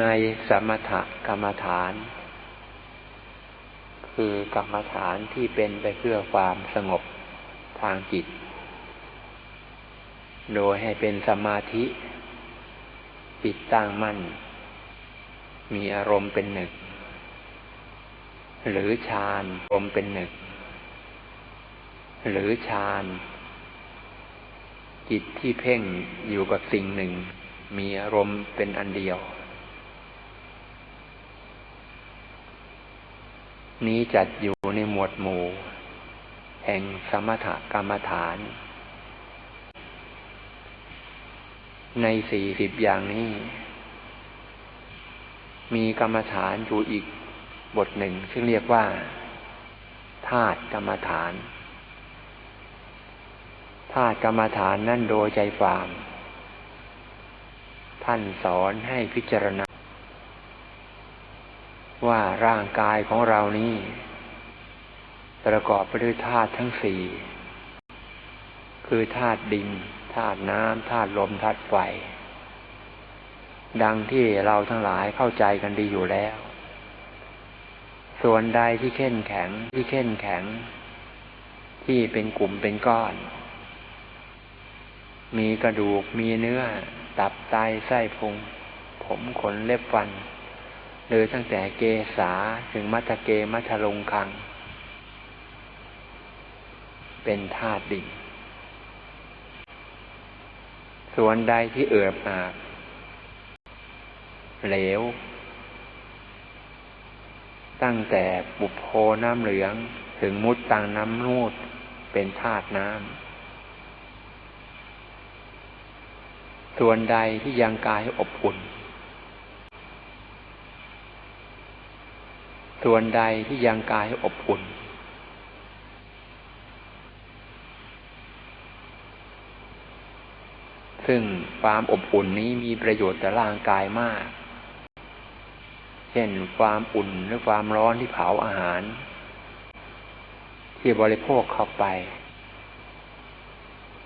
ในสมถกรรมฐาน คือกรรมฐานที่เป็นไปเพื่อความสงบทางจิต โดยให้เป็นสมาธิจิตตั้งมั่น มีอารมณ์เป็นหนึ่ง หรือฌานอารมณ์เป็นหนึ่ง หรือฌานจิตที่เพ่งอยู่กับสิ่งหนึ่ง มีอารมณ์เป็นอันเดียว นี้จัดอยู่ในหมวดหมู่ แห่งสมถกรรมฐาน ในสี่สิบอย่างนี้ มีกรรมฐานอยู่อีกบทหนึ่ง ซึ่งเรียกว่าธาตุกรรมฐานธาตุกรรมฐานนั่นโดยใจความ ท่านสอนให้พิจารณา ว่าร่างกายของเรานี้ประกอบไปด้วยธาตุทั้งสี่ คือธาตุดินธาตุน้ำธาตุลมธาตุไฟ ดังที่เราทั้งหลายเข้าใจกันดีอยู่แล้ว ส่วนใดที่เข้นแข็งที่เข้นแข็ง ที่เป็นกลุ่มเป็นก้อน มีกระดูกมีเนื้อ ตับไตไส้พุง ผมขนเล็บฟัน เลยตั้งแต่เกษาถึงมัทเกมัทลงคัง เป็นธาตุดินส่วนใดที่เอือบอาบเหลว ตั้งแต่ปุโพน้ำเหลืองถึงมุดตังน้ำนูดเป็นธาตุน้ำ ส่วนใดที่ยังกายอบอุ่น ส่วนใดที่ยังกายอบอุ่น ซึ่งความอบอุ่นนี้มีประโยชน์ต่อร่างกายมาก เช่นความอุ่นหรือความร้อนที่เผาอาหาร ที่บริโภคเข้าไป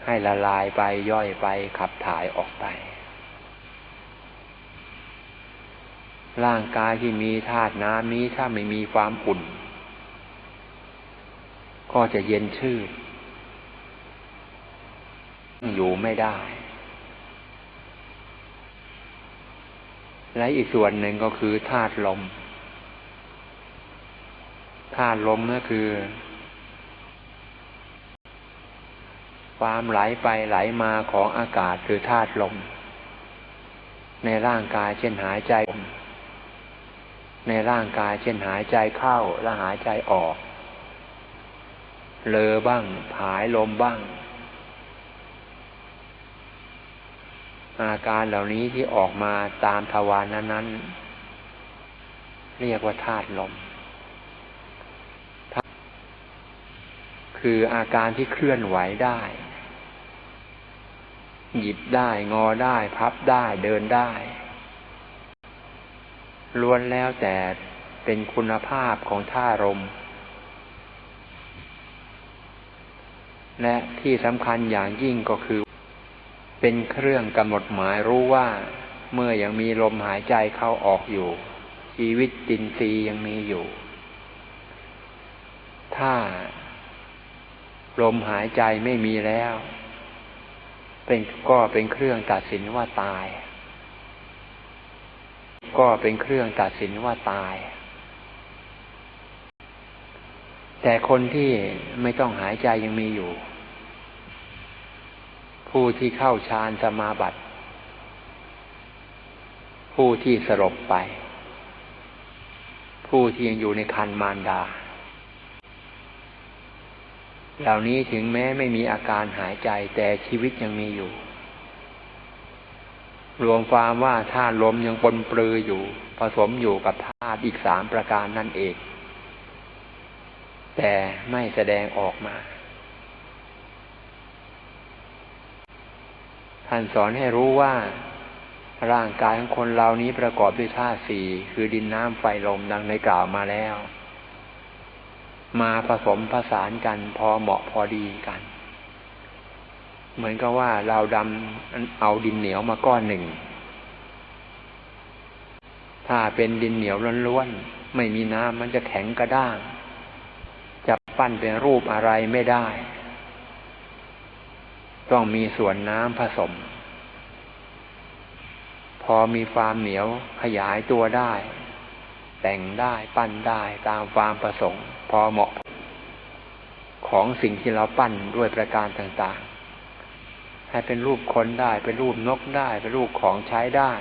ให้ละลายไปย่อยไปขับถ่ายออกไป ร่างกายที่มีธาตุน้ำนี้ถ้าไม่มีความอุ่น ก็จะเย็นชืดอยู่ไม่ได้ และอีกส่วนหนึ่งก็คือธาตุลม ธาตุลมก็คือ ความไหลไปไหลมาของอากาศคือธาตุลม ในร่างกายเช่นหายใจ ในร่างกาย เช่นหายใจเข้าและหายใจออก เลอบ้าง ผายลมบ้าง อาการเหล่านี้ที่ออกมาตามทวารนนั้นเรียกว่าธาตุลม คืออาการที่เคลื่อนไหวได้ หยิบได้งอได้ พับได้เดินได้ ล้วนแล้วแต่เป็นคุณภาพของท่ารม และที่สำคัญอย่างยิ่งก็คือ เป็นเครื่องกำหนดหมายรู้ว่า เมื่อยังมีลมหายใจเข้าออกอยู่ ชีวิตจินทรีย์ยังมีอยู่ ถ้า ลมหายใจไม่มีแล้ว เป็นก็เป็นเครื่องตัดสินว่าตาย ก็เป็นเครื่องตัดสินว่าตาย แต่คนที่ไม่ต้องหายใจยังมีอยู่ ผู้ที่เข้าฌานสมาบัติ ผู้ที่สลบไป ผู้ที่ยังอยู่ในคันมารดา เหล่านี้ถึงแม้ไม่มีอาการหายใจแต่ชีวิตยังมีอยู่ รวมความว่าธาตุลมยังปนปลืออยู่ ผสมอยู่กับธาตุอีกสามประการนั่นเอง แต่ไม่แสดงออกมา ท่านสอนให้รู้ว่า ร่างกายของคนเรานี้ประกอบด้วยธาตุสี่คือดินน้ำไฟลมดังในกล่าวมาแล้ว มาผสมผสานกันพอเหมาะพอดีกัน เหมือนกับว่าเราดำเอาดินเหนียวมาก้อนหนึ่ง ถ้าเป็นดินเหนียวล้วนๆไม่มีน้ำมันจะแข็งกระด้าง จะปั้นเป็นรูปอะไรไม่ได้ ต้องมีส่วนน้ำผสม พอมีความเหนียวขยายตัวได้ แต่งได้ปั้นได้ตามความประสงค์ พอเหมาะ ของสิ่งที่เราปั้นด้วยประการต่าง ให้เป็นรูปคนได้ เป็นรูปนกได้ เป็นรูปของใช้ได้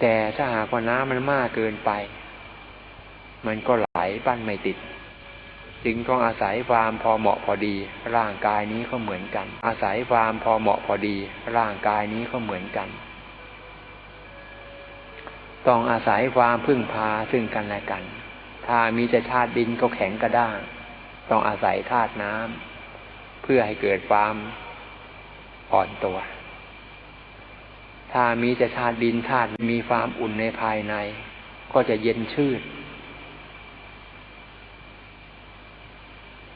แต่ถ้าหากว่าน้ำมันมากเกินไป มันก็ไหลปั้นไม่ติด จึงต้องอาศัยความพอเหมาะพอดี ร่างกายนี้ก็เหมือนกัน อาศัยความพอเหมาะพอดี ร่างกายนี้ก็เหมือนกัน ต้องอาศัยความพึ่งพาซึ่งกันและกัน ถ้ามีแต่ธาตุดินก็แข็งกระด้าง ต้องอาศัยธาตุน้ำ เพื่อให้เกิดความอ่อนตัว ถ้ามีแต่ธาตุดินธาตุมีความอุ่นในภายใน ก็จะเย็นชื่น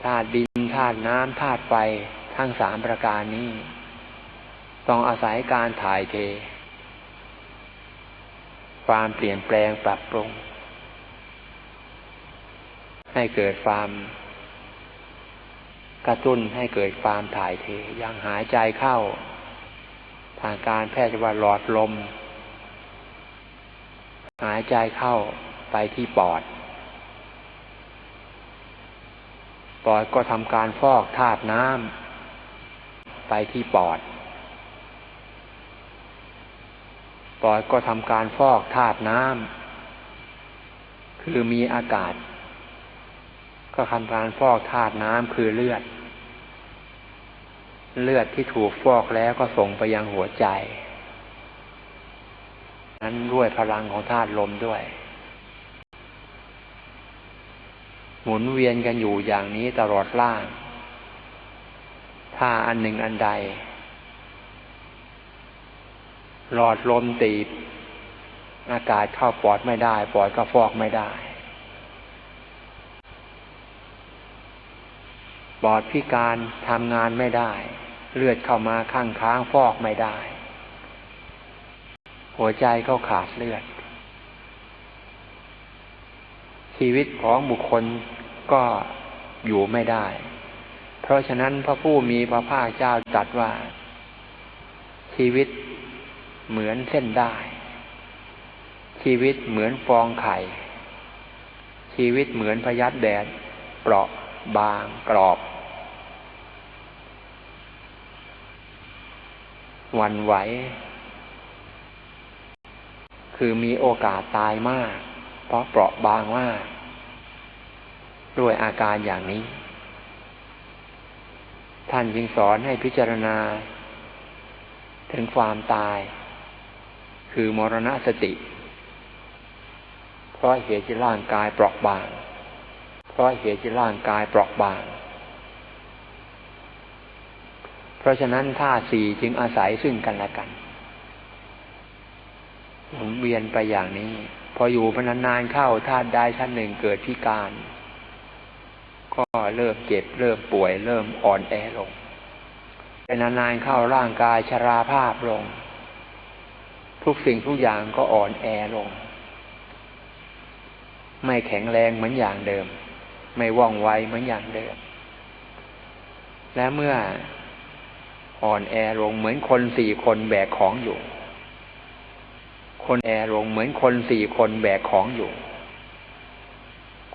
ธาตุดินธาตุน้ำธาตุไฟทั้งสามประการนี้ ต้องอาศัยการถ่ายเท ความเปลี่ยนแปลงปรับปรุง ให้เกิดความ กระตุ้นให้เกิดความถ่ายเทอย่างหายใจเข้า ทางการแพทย์ว่าหลอดลม หายใจเข้าไปที่ปอด ปอดก็ทำการฟอกธาตุน้ำไปที่ปอด ปอดก็ทำการฟอกธาตุน้ำคือมีอากาศ ก็ทำการฟอกธาตุน้ำคือเลือด เลือดที่ถูกฟอกแล้วก็ส่งไปยังหัวใจ นั้นด้วยพลังของธาตุลมด้วย หมุนเวียนกันอยู่อย่างนี้ตลอดล่าง ถ้าอันหนึ่งอันใด หลอดลมตีบ อากาศเข้าปอดไม่ได้ ปอดก็ฟอกไม่ได้ ปอดพิการทำงานไม่ได้ เลือดเข้ามาข้างค้างฟอกไม่ได้ หัวใจก็ขาดเลือด ชีวิตของบุคคลก็อยู่ไม่ได้ เพราะฉะนั้นพระผู้มีพระภาคเจ้าตรัสว่า ชีวิตเหมือนเส้นได้ ชีวิตเหมือนฟองไข่ ชีวิตเหมือนพยัดแดดเปราะบางกรอบ วันไหว คือมีโอกาสตายมาก เพราะเปราะบางมากด้วยอาการอย่างนี้ ท่านจึงสอนให้พิจารณา ถึงความตาย คือมรณะสติ เพราะเหตุที่ร่างกายเปราะบาง เพราะเหตุที่ร่างกายเปราะบาง เพ ราะฉะนั้นท่าสี่จึงอาศัยซึ่งกันและกันหมุนเวียนไปอย่างนี้ พออยู่พนานๆเข้าธาตุใดท่านหนึ่งเกิดพิการ ก็เริ่มเจ็บเริ่มป่วย เริ่มอ่อนแอลงเป็นนานๆเข้าร่างกายชราภาพลง ทุกสิ่งทุกอย่างก็อ่อนแอลง ไม่แข็งแรงเหมือนอย่างเดิม ไม่ว่องไวเหมือนอย่างเดิม และเมื่อ อ่อนแอลงเหมือนคนสี่คนแบกของอยู่ คนแอลงเหมือนคนสี่คนแบกของอยู่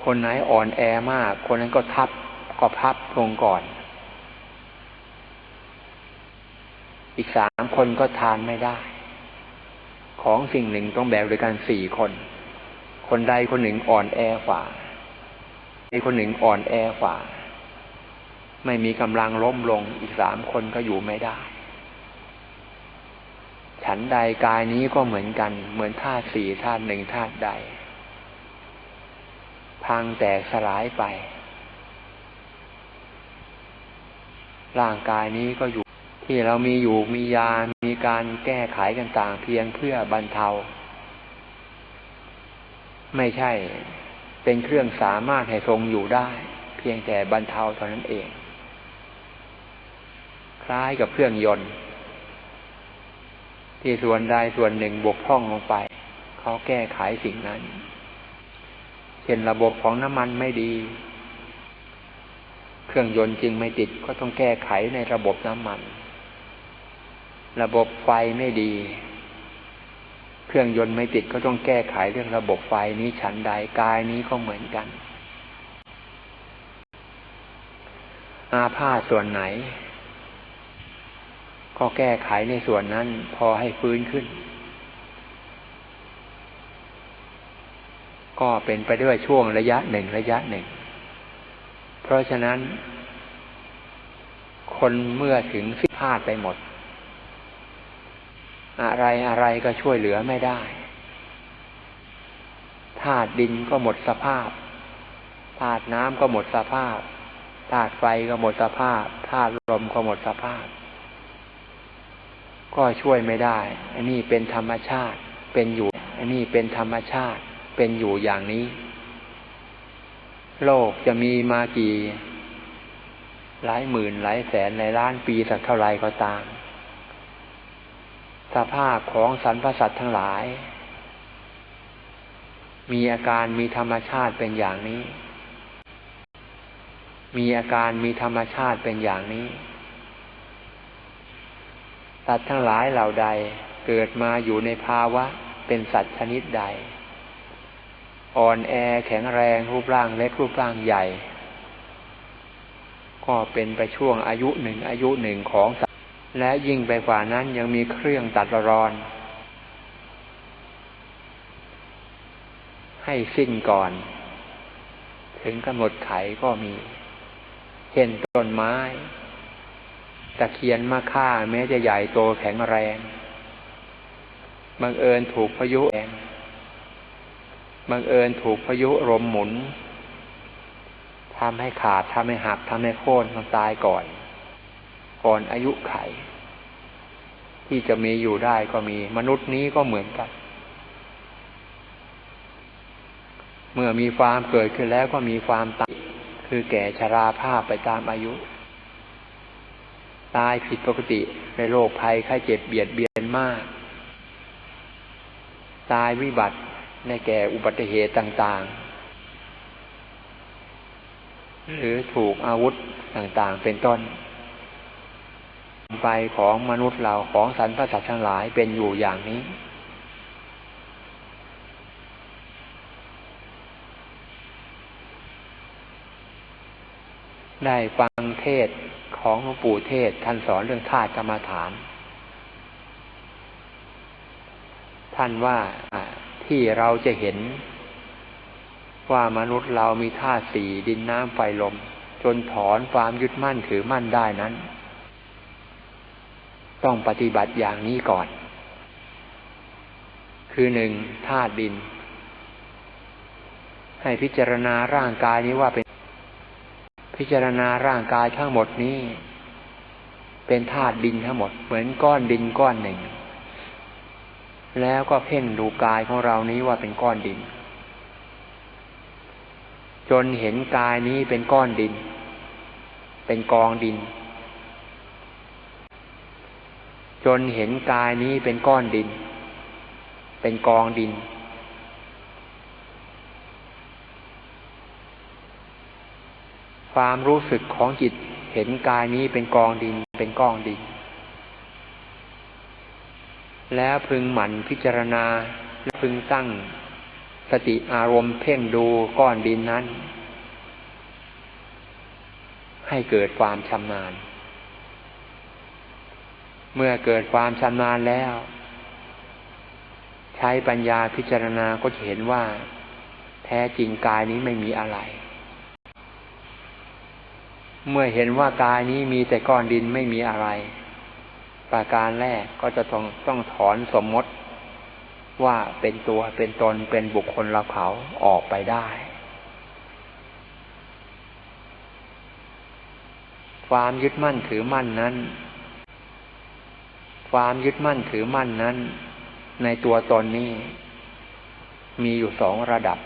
คนไหนอ่อนแอมาก คนนั้นก็ทับก็พับลงก่อน อีกสามคนก็ทานไม่ได้ ของสิ่งหนึ่งต้องแบกด้วยกันสี่คน คนใดคนหนึ่งอ่อนแอฝ่าอีกคนหนึ่งอ่อนแอฝ่า ไม่มีกำลังล้มลงอีกสามคนก็อยู่ไม่ได้ ฉันใดกายนี้ก็เหมือนกัน เหมือนธาตุสี่ธาตุหนึ่งธาตุใด พังแตกสลายไป ร่างกายนี้ก็อยู่ที่เรามีอยู่มียา มีการแก้ไขกันต่างเพียงเพื่อบรรเทา ไม่ใช่เป็นเครื่องสามารถให้ทรงอยู่ได้ เพียงแต่บรรเทาเท่านั้นเอง คล้ายกับเครื่องยนต์ ที่ส่วนใดส่วนหนึ่งบกพร่องลงไป เขาแก้ไขสิ่งนั้น เช่นระบบของน้ำมันไม่ดี เครื่องยนต์จึงไม่ติดก็ต้องแก้ไขในระบบน้ำมัน ระบบไฟไม่ดี เครื่องยนต์ไม่ติดก็ต้องแก้ไขเรื่องระบบไฟนี้ฉันใดกายนี้ก็เหมือนกันอาพาธส่วนไหน ก็แก้ไขในส่วนนั้นพอให้ฟื้นขึ้น ก็เป็นไปด้วยช่วงระยะหนึ่งระยะหนึ่ง เพราะฉะนั้น คนเมื่อถึงสิพลาดไปหมด อะไรอะไรก็ช่วยเหลือไม่ได้ธาตุดินก็หมดสภาพธาตุน้ำก็หมดสภาพธาตุไฟก็หมดสภาพธาตุลมก็หมดสภาพ ก็ช่วยไม่ได้ อันนี้เป็นธรรมชาติ เป็นอยู่ อันนี้เป็นธรรมชาติ เป็นอยู่อย่างนี้ โลกจะมีมากี่หลายหมื่นหลายแสนหลายล้านปีสักเท่าไรก็ตาม สภาพของสรรพสัตว์ทั้งหลาย มีอาการมีธรรมชาติเป็นอย่างนี้ มีอาการมีธรรมชาติเป็นอย่างนี้ สัตว์ทั้งหลายเหล่าใดเกิดมาอยู่ในภาวะเป็นสัตว์ชนิดใด อ่อนแอแข็งแรงรูปร่างเล็กรูปร่างใหญ่ ก็เป็นไปช่วงอายุหนึ่งอายุหนึ่งของสัตว์ และยิ่งไปกว่านั้นยังมีเครื่องตัดรอน ให้สิ้นก่อน ถึงกำหนดไขก็มี เช่นต้นไม้ ตะเคียนมะค่า แม้จะใหญ่โตแข็งแรงบังเอิญถูกพายุแรงบังเอิญถูกพายุลมหมุนทำให้ขาดทำให้หักทำให้โค่นมันตายก่อน ก่อนอายุไข ที่จะมีอยู่ได้ก็มี มนุษย์นี้ก็เหมือนกัน เมื่อมีความเกิดขึ้นแล้วก็มีความตายคือแก่ชราภาพไปตามอายุ ตายผิดปกติในโรคภัยไข้เจ็บเบียดเบียนมาก ตายวิบัติในแก่อุบัติเหตุต่างๆ หรือถูกอาวุธต่างๆ เป็นต้น ไปของมนุษย์เราของสรรพสัตว์ทั้งหลายเป็นอยู่อย่างนี้ ได้ฟังเทศ ของหลวงปู่เทศท่านสอนเรื่องธาตุกรรมฐาน ท่านว่าที่เราจะเห็นว่ามนุษย์เรามีธาตุสี่ดินน้ำไฟลม จนถอนความยึดมั่นถือมั่นได้นั้น ต้องปฏิบัติอย่างนี้ก่อน คือหนึ่งธาตุดิน ให้พิจารณาร่างกายนี้ว่าเป็น พิจารณาร่างกายทั้งหมดนี้ เป็นธาตุดินทั้งหมด เหมือนก้อนดินก้อนหนึ่ง แล้วก็เพ่งดูกายของเรานี้ว่าเป็นก้อนดิน จนเห็นกายนี้เป็นก้อนดิน เป็นกองดิน จนเห็นกายนี้เป็นก้อนดิน เป็นกองดิน ความรู้สึกของจิตเห็นกายนี้เป็นกองดินเป็นก้องดิน แล้วพึงหมั่นพิจารณาและพึงตั้งสติอารมณ์เพ่งดูก้อนดินนั้น ให้เกิดความชำนาญ เมื่อเกิดความชำนาญแล้ว ใช้ปัญญาพิจารณาก็จะเห็นว่า แท้จริงกายนี้ไม่มีอะไร เมื่อเห็นว่ากายนี้มีแต่ก้อนดินไม่มีอะไร ประการแรกก็จะต้องต้องถอนสมมติ ว่าเป็นตัวเป็นตนเป็นบุคคลเราเขาออกไปได้ ความยึดมั่นถือมั่นนั้น ความยึดมั่นถือมั่นนั้น ในตัวตนนี้ มีอยู่สองระดับ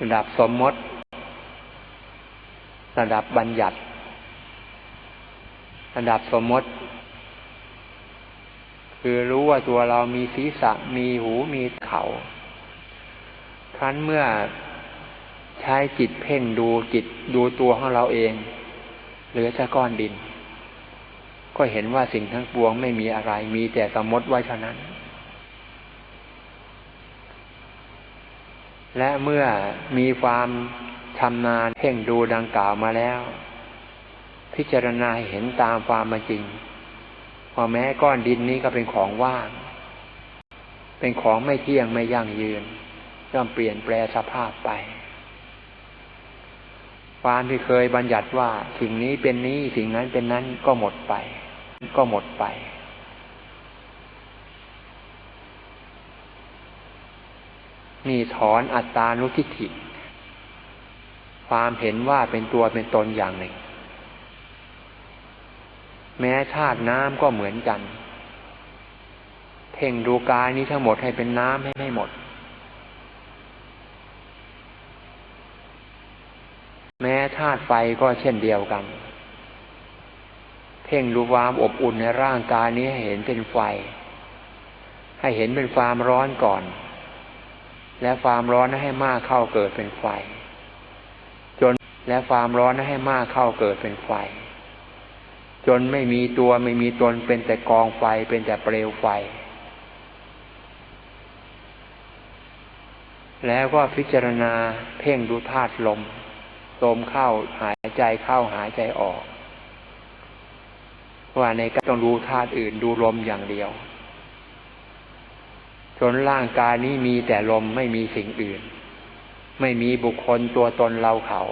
ระดับสมมติ ระดับบัญญัติ ระดับสมมติ คือรู้ว่าตัวเรามีศีรษะมีหูมีเขาครั้นเมื่อใช้จิตเพ่งดูจิตดูตัวของเราเอง เหลือแต่ก้อนดิน ก็เห็นว่าสิ่งทั้งปวงไม่มีอะไร มีแต่สมมติไว้เท่านั้น และเมื่อมีความ ชำนาเพ่งดูดังกล่าวมาแล้ว พิจารณาเห็นตามความมาจริงพอแม้ก้อนดินนี้ก็เป็นของว่าง เป็นของไม่เที่ยงไม่ยั่งยืนย่อมเปลี่ยนแปลสภาพไปความที่เคยบัญญัติว่าสิ่งนี้เป็นนี้สิ่งนั้นเป็นนั้นก็หมดไป ก็หมดไป นี่ถอนอัตตานุทิฏฐิ ความเห็นว่าเป็นตัวเป็นตนอย่างหนึ่ง แม้ธาตุน้ำก็เหมือนกัน เพ่งดูกายนี้ทั้งหมดให้เป็นน้ำให้ไม่หมด แม้ธาตุไฟก็เช่นเดียวกัน เพ่งดูความอบอุ่นในร่างกายนี้ให้เห็นเป็นไฟ ให้เห็นเป็นความร้อนก่อน และความร้อนให้มากเข้าเกิดเป็นไฟ และความร้อนนั้นให้มากเข้าเกิดเป็นไฟ จนไม่มีตัวไม่มีตนเป็นแต่กองไฟเป็นแต่เปลวไฟ แล้วก็พิจารณาเพ่งดูธาตุลมลมเข้าหายใจเข้าหายใจออก ว่าในการต้องดูธาตุอื่นดูลมอย่างเดียว จนร่างกายนี้มีแต่ลมไม่มีสิ่งอื่น ไม่มีบุคคลตัวตนเราเขา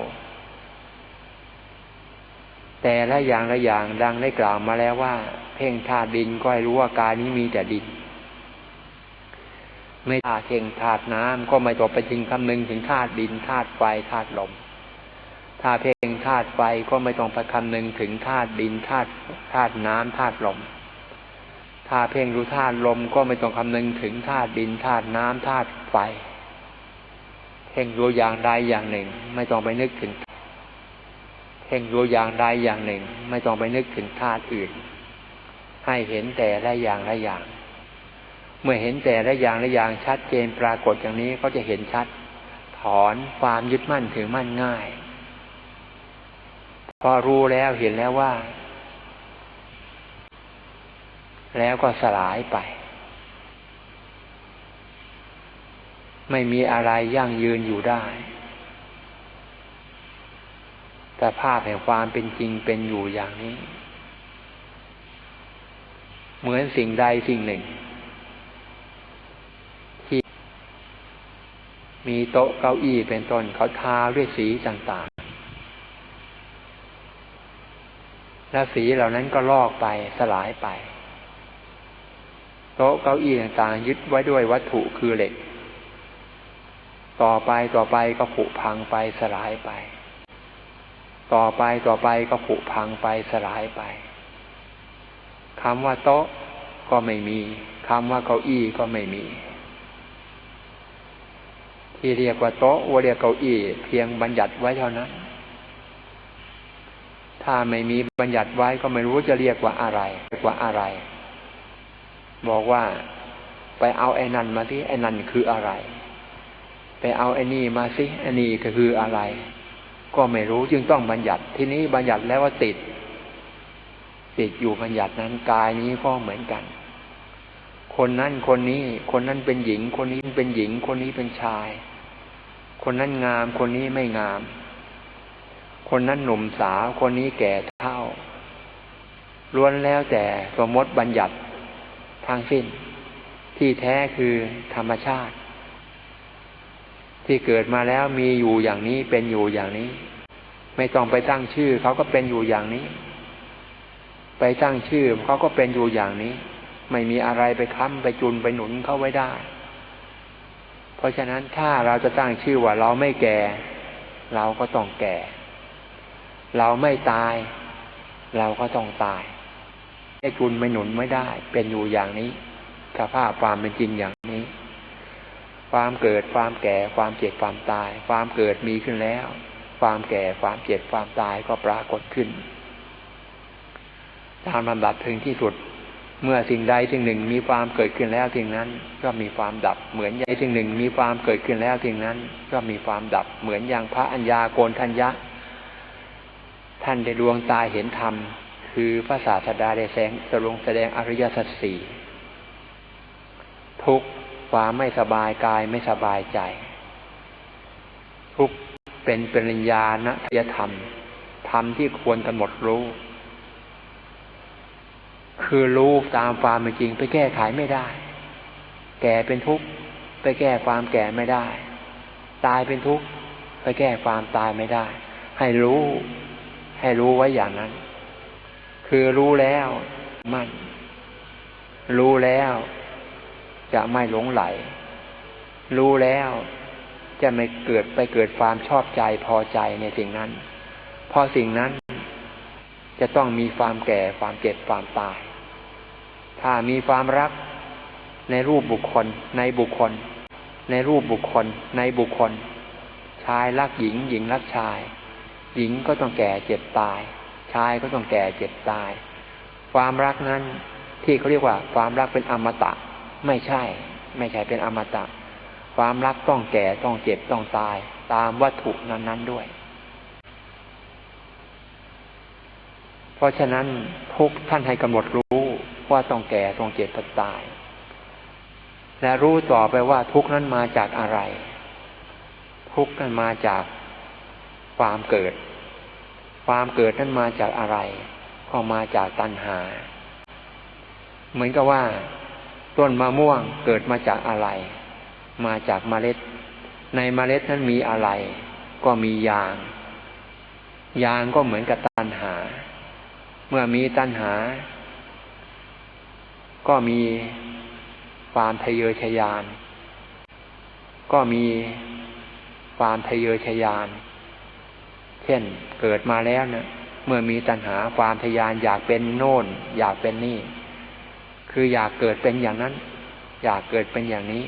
แต่ละอย่างละอย่างดังได้กล่าวมาแล้วว่า เพ่งธาตุดินก็ให้รู้ว่ากายนี้มีแต่ดิน ไม่ธาตุเพ่งธาตุน้ำก็ไม่ตกไปจริงคำนึงถึงธาตุดินธาตุไฟธาตุลมถ้าเพ่งธาตุไฟก็ไม่ต้องไปคำนึงถึงธาตุดินธาตุธาตุน้ำธาตุลมถ้าเพ่งรู้ธาตุลมก็ไม่ต้องคำนึงถึงธาตุดินธาตุน้ำธาตุไฟเพ่งรู้อย่างใดอย่างหนึ่ง ไม่ต้องไปนึกถึง เพ่งรู้อย่างใดอย่างหนึ่ง ไม่ต้องไปนึกถึงธาตุอื่น ให้เห็นแต่ละอย่างละอย่าง เมื่อเห็นแต่ละอย่างละอย่างชัดเจนปรากฏอย่างนี้ก็จะเห็นชัด ถอนความยึดมั่นถือมั่นง่าย พอรู้แล้วเห็นแล้วว่า แล้วก็สลายไป ไม่มีอะไรยั่งยืนอยู่ได้ แต่ภาพแห่งความเป็นจริงเป็นอยู่อย่างนี้ เหมือนสิ่งใดสิ่งหนึ่ง ที่ มีโต๊ะเก้าอี้เป็นต้นเขาทาด้วยสีต่างๆ แล้วสีเหล่านั้นก็ลอกไปสลายไป โต๊ะเก้าอี้ต่างๆ ยึดไว้ด้วยวัตถุคือเหล็ก ต่อไปต่อไปก็ผุพังไปสลายไป ต่อไปต่อไปก็ผุพังไปสลายไปคำว่าโต๊ะก็ไม่มีคำว่าเก้าอี้ก็ไม่มี ที่เรียกว่าโต๊ะว่าเรียกเก้าอี้ เพียงบัญญัติไว้เท่านั้น ถ้าไม่มีบัญญัติไว้ก็ไม่รู้จะเรียกว่าอะไรเรียกว่าอะไร บอกว่าไปเอาไอ้นั่นมาที่ไอ้นั่นคืออะไร ไปเอาไอ้นี่มาสิไอ้นี่ก็คืออะไร ก็ไม่รู้จึงต้องบัญญัติ ที่นี้บัญญัติแล้วว่าติด ติดอยู่บัญญัตินั้นกายนี้ก็เหมือนกัน คนนั้นคนนี้ คนนั้นเป็นหญิง คนนี้เป็นหญิง คนนี้เป็นชาย คนนั้นงาม คนนี้ไม่งาม คนนั้นหนุ่มสาว คนนี้แก่เท่าล้วนแล้วแต่สมมติบัญญัติทางสิ้น ที่แท้คือธรรมชาติ ที่เกิดมาแล้วมีอยู่อย่างนี้เป็นอยู่อย่างนี้ ไม่ต้องไปตั้งชื่อเขาก็เป็นอยู่อย่างนี้ ไปตั้งชื่อเขาก็เป็นอยู่อย่างนี้ ไม่มีอะไรไปค้ำไปจุนไปหนุนเขาไว้ได้ เพราะฉะนั้นถ้าเราจะตั้งชื่อว่าเราไม่แก่ เราก็ต้องแก่ เราไม่ตาย เราก็ต้องตายให้คุณไม่หนุนไม่ได้ เป็นอยู่อย่างนี้สภาพความเป็นจริงอย่างนี้ ความเกิดความแก่ความเจ็บความตาย ความเกิดมีขึ้นแล้ว ความแก่ความเจ็บความตายก็ปรากฏขึ้น ตามลำดับถึงที่สุด เมื่อสิ่งใดสิ่งหนึ่งมีความเกิดขึ้นแล้วสิ่งนั้น ก็มีความดับเหมือนใดสิ่งหนึ่งมีความเกิดขึ้นแล้วสิ่งนั้น ก็มีความดับเหมือนอย่างพระอัญญาโกนทัญญะ ท่านได้ดวงตาเห็นธรรมคือพระศาสดาได้แสงสรงแสดงอริยสัจสี่ทุก ความไม่สบายกายไม่สบายใจ ทุกเป็นปริญญาณทยธรรม ธรรมที่ควรกำหนดรู้ คือรู้ตามความเป็นจริงไปแก้ไขไม่ได้ แก่เป็นทุกข์ไปแก้ความแก่ไม่ได้ ตายเป็นทุกข์ไปแก้ความตายไม่ได้ ให้รู้ ให้รู้ไว้อย่างนั้น คือรู้แล้ว มันรู้แล้ว จะไม่หลงไหล รู้แล้วจะไม่เกิดไปเกิดความชอบใจพอใจในสิ่งนั้นเพราะสิ่งนั้นจะต้องมีความแก่ความเจ็บความตาย ถ้ามีความรักในรูปบุคคล ในบุคคล ในรูปบุคคล ในบุคคล ชายรักหญิง หญิงรักชาย หญิงก็ต้องแก่เจ็บตาย ชายก็ต้องแก่เจ็บตาย ความรักนั้นที่เขาเรียกว่า ความรักเป็นอมตะ ไม่ใช่ ไม่ใช่เป็นอมตะ ความรักต้องแก่ต้องเจ็บต้องตาย ตามวัตถุนั้น ๆ ด้วย เพราะฉะนั้นทุกท่านให้กำหนดรู้ว่าต้องแก่ต้องเจ็บต้องตาย และรู้ต่อไปว่าทุกนั้นมาจากอะไร ทุกนั้นมาจากความเกิด ความเกิดนั้นมาจากอะไร ก็มาจากตัณหา เหมือนกับว่า ต้นมะม่วงเกิดมาจากอะไร มาจากเมล็ด ในเมล็ดนั้นมีอะไร ก็มียาง ยางก็เหมือนกับตัณหา เมื่อมีตัณหา ก็มีความทะเยอทะยาน ก็มีความทะเยอทะยาน เช่นเกิดมาแล้วเนะเมื่อมีตัณหาความทะยานอยากเป็นโน่น อยากเป็นนี่ คืออยากเกิดเป็นอย่างนั้น อยากเกิดเป็นอย่างนี้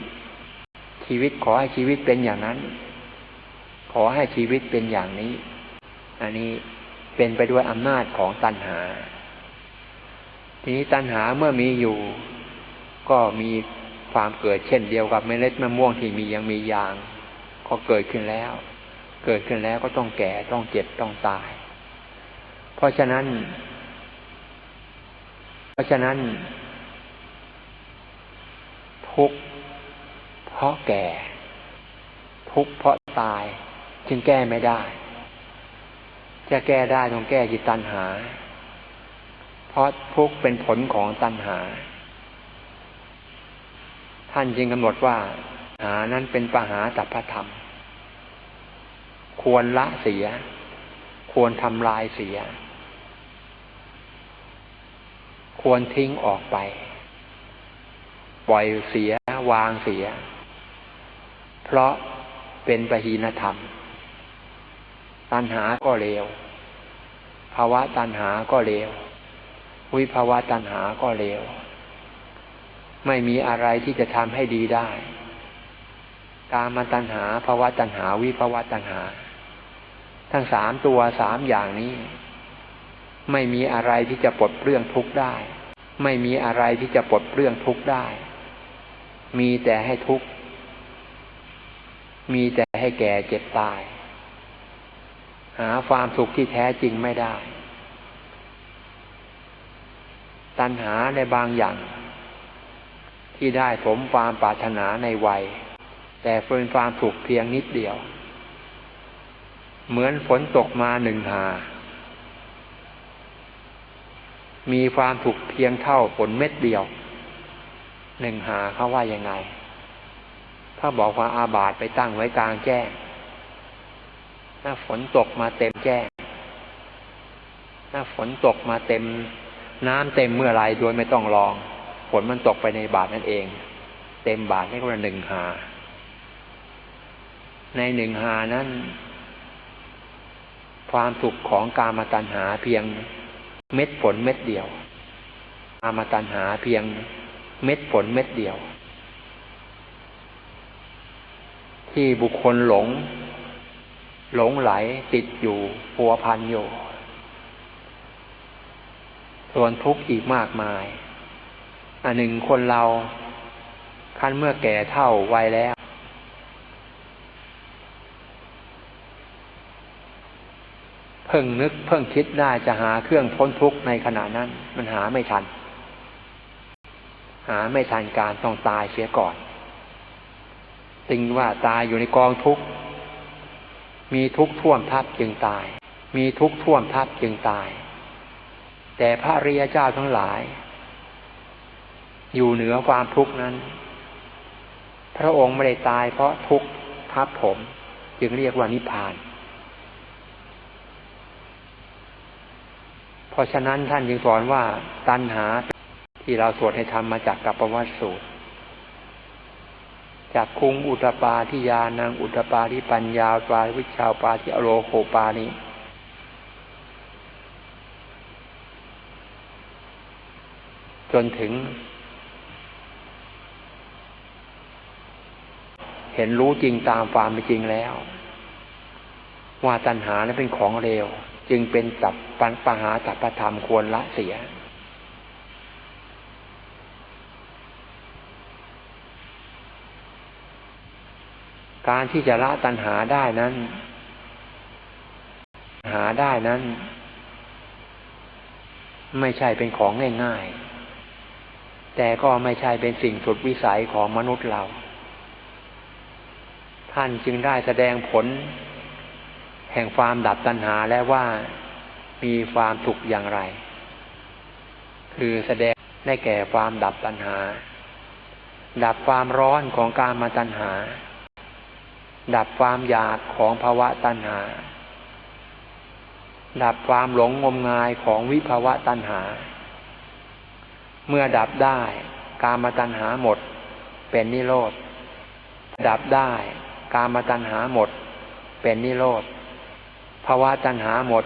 ชีวิตขอให้ชีวิตเป็นอย่างนั้น ขอให้ชีวิตเป็นอย่างนี้ อันนี้เป็นไปด้วยอำนาจของตัณหา ทีนี้ตัณหาเมื่อมีอยู่ ก็มีความเกิดเช่นเดียวกับเมล็ดมะม่วงที่มียังมียาง ก็เกิดขึ้นแล้ว เกิดขึ้นแล้วก็ต้องแก่ต้องเจ็บต้องตาย เพราะฉะนั้น เพราะฉะนั้น ทุกข์เพราะแก่ ทุกข์เพราะตาย จึงแก้ไม่ได้ จะแก้ได้ต้องแก้จิตตัณหา เพราะทุกข์เป็นผลของตัณหา ท่านจึงกำหนดว่า หานั้นเป็นปหาตัพธรรม ควรละเสีย ควรทำลายเสีย ควรทิ้งออกไป ปล่อยเสียวางเสีย เพราะเป็นปหีนธรรม ตัณหาก็เลวภาวะตัณหาก็เลววิภาวะตัณหาก็เลวไม่มีอะไรที่จะทำให้ดีได้กามาตัณหาภาวะตัณหา วิภาวะตัณหา ทั้งสามตัวสามอย่างนี้ ไม่มีอะไรที่จะปลดเรื่องทุกข์ได้ ไม่มีอะไรที่จะปลดเรื่องทุกข์ได้ มีแต่ให้ทุกข์ มีแต่ให้แก่เจ็บตาย หาความสุขที่แท้จริงไม่ได้ ตัณหาในบางอย่าง ที่ได้สมความปรารถนาในวัย แต่เป็นความสุขเพียงนิดเดียว เหมือนฝนตกมาหนึ่งหา มีความสุขเพียงเท่าฝนเม็ดเดียว หนึ่งหาเขาว่ายังไง ถ้าบอกว่าอาบาดไปตั้งไว้กลางแจ้ง ถ้าฝนตกมาเต็มแจ้ง ถ้าฝนตกมาเต็ม น้ำเต็มเมื่อไรโดยไม่ต้องรอง ฝนมันตกไปในบาทนั่นเอง เต็มบาทนี่ก็เป็นหนึ่งหา ในหนึ่งหานั้น ความสุขของกามตัณหาเพียงเม็ดฝนเม็ดเดียวกามตัณหาเพียง เม็ดฝนเม็ดเดียว ที่บุคคลหลง หลงไหลติดอยู่ปัวพันอยู่ส่วนทุกข์อีกมากมาย อันหนึ่งคนเราคันเมื่อแก่เท่าวัยแล้ว เพิ่งนึกเพิ่งคิดได้จะหาเครื่องพ้นทุกข์ในขณะนั้น มันหาไม่ทัน หาไม่ทันการต้องตายเสียก่อนติงว่าตายอยู่ในกองทุกข์มีทุกข์ท่วมทับจึงตาย มีทุกข์ท่วมทับจึงตาย แต่พระริยเจ้าทั้งหลาย อยู่เหนือความทุกข์นั้น พระองค์ไม่ได้ตายเพราะทุกข์ทับผม จึงเรียกว่านิพพาน เพราะฉะนั้นท่านจึงสอนว่าตัณหา ที่เราสวดให้ทำมาจากกัปปวัตสูตร จากคุงอุตปาทิยานังอุตปาทิปัญญาปาวิชาปาทิอโลโคปานี้จนถึง เห็นรู้จริงตามความเป็นจริงแล้ว ว่าตัณหานั้นเป็นของเลวจึงเป็นจับปัญหาจับประธรรมควรละเสีย การที่จะละตัณหาได้นั้น หาได้นั้น ไม่ใช่เป็นของง่ายๆ แต่ก็ไม่ใช่เป็นสิ่งสุดวิสัยของมนุษย์เรา ท่านจึงได้แสดงผล แห่งความดับตัณหาและว่ามีความสุขอย่างไร คือแสดงได้แก่ความดับตัณหา ดับความร้อนของการมาตัณหา ดับความอยากของภาวะตัณหา ดับความหลงงมงายของวิภาวะตัณหา เมื่อดับได้การมาตัณหาหมด เป็นนิโรธ ดับได้การมาตัณหาหมด เป็นนิโรธภาวะตัณหาหมด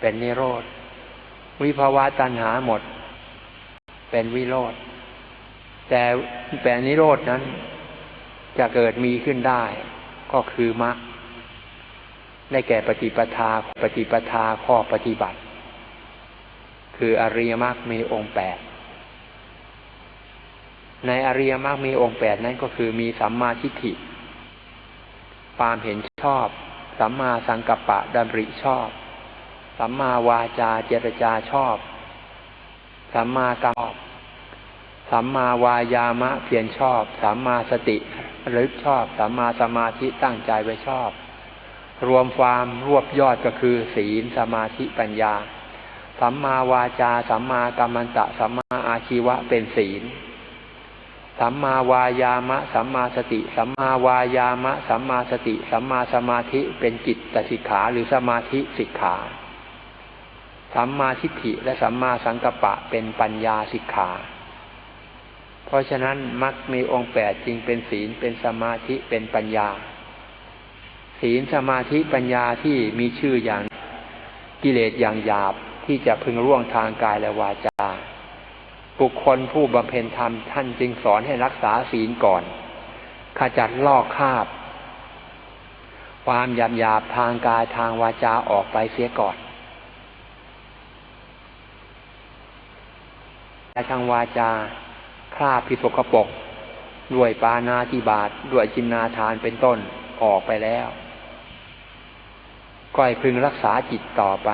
เป็นนิโรธ วิภาวะตัณหาหมด เป็นวิโรธ แต่แต่นิโรธนั้นจะเกิดมีขึ้นได้ ก็คือมรรคได้แก่ปฏิปทาปฏิปทาข้อปฏิบัติ คืออริยมรรคมีองค์แปดในอริยมรรคมีองค์แปดนั้นก็คือมีสัมมาทิฏฐิความเห็นชอบ สัมมาสังกัปปะดำริชอบ สัมมาวาจาเจรจาชอบ สัมมากรรม สัมมาวายามะเพียรชอบ สัมมาสติรึกชอบ สัมมาสมาธิตั้งใจไว้ชอบ รวมความรวบยอดก็คือ ศีลสมาธิปัญญา สัมมาวาจา สัมมากัมมันตะ สัมมาอาชีวะเป็นศีล สัมมาวายามะ สัมมาสติ สัมมาวายามะ สัมมาสติ สัมมาสมาธิเป็นจิตตสิกขาหรือสมาธิสิกขาสัมมาทิฏฐิและสัมมาสังกัปปะเป็นปัญญาสิกขา เพราะฉะนั้นมรรคมีองค์แปดจึงเป็นศีลเป็นสมาธิเป็นปัญญา ศีลสมาธิปัญญาที่มีชื่ออย่างกิเลสอย่างหยาบที่จะพึงร่วงทางกายและวาจา บุคคลผู้บำเพ็ญธรรมท่านจึงสอนให้รักษาศีลก่อนขจัดลอกคาบ ความหยาบหยาบทางกายทางวาจาออกไปเสียก่อนแต่ทางวาจา คราบพิสกปรกด้วยปานาธิบาตด้วยจินนาทานเป็นต้นออกไปแล้วก็ให้พึงรักษาจิตต่อไป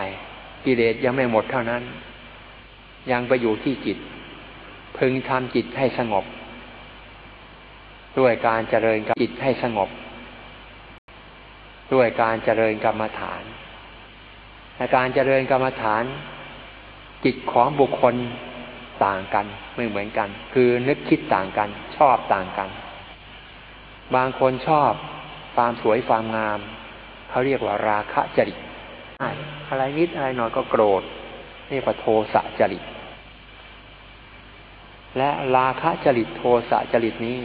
กิเลสยังไม่หมดเท่านั้น ยังไปอยู่ที่จิต พึงทำจิตให้สงบ ด้วยการเจริญจิตให้สงบ ด้วยการเจริญกรรมฐานและการเจริญกรรมฐาน จิตของบุคคล ต่างกันไม่เหมือนกัน คือนึกคิดต่างกัน ชอบต่างกัน บางคนชอบความสวยความงาม เขาเรียกว่าราคะจริตอะไรนิดอะไรหน่อยก็โกรธนี่ว่าโทสะจริต และราคะจริตโทสะจริตนี้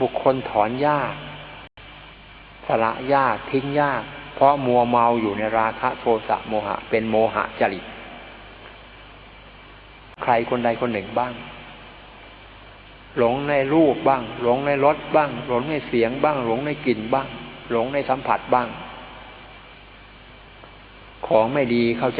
บุคคลถอนยาก สละยากทิ้งยาก เพราะมัวเมาอยู่ในราคะโทสะโมหะ เป็นโมหะจริต ใครคนใดคนหนึ่งบ้าง หลงในรูปบ้าง หลงในรสบ้าง หลงในเสียงบ้าง หลงในกลิ่นบ้าง หลงในสัมผัสบ้าง ของไม่ดีเข้าใจ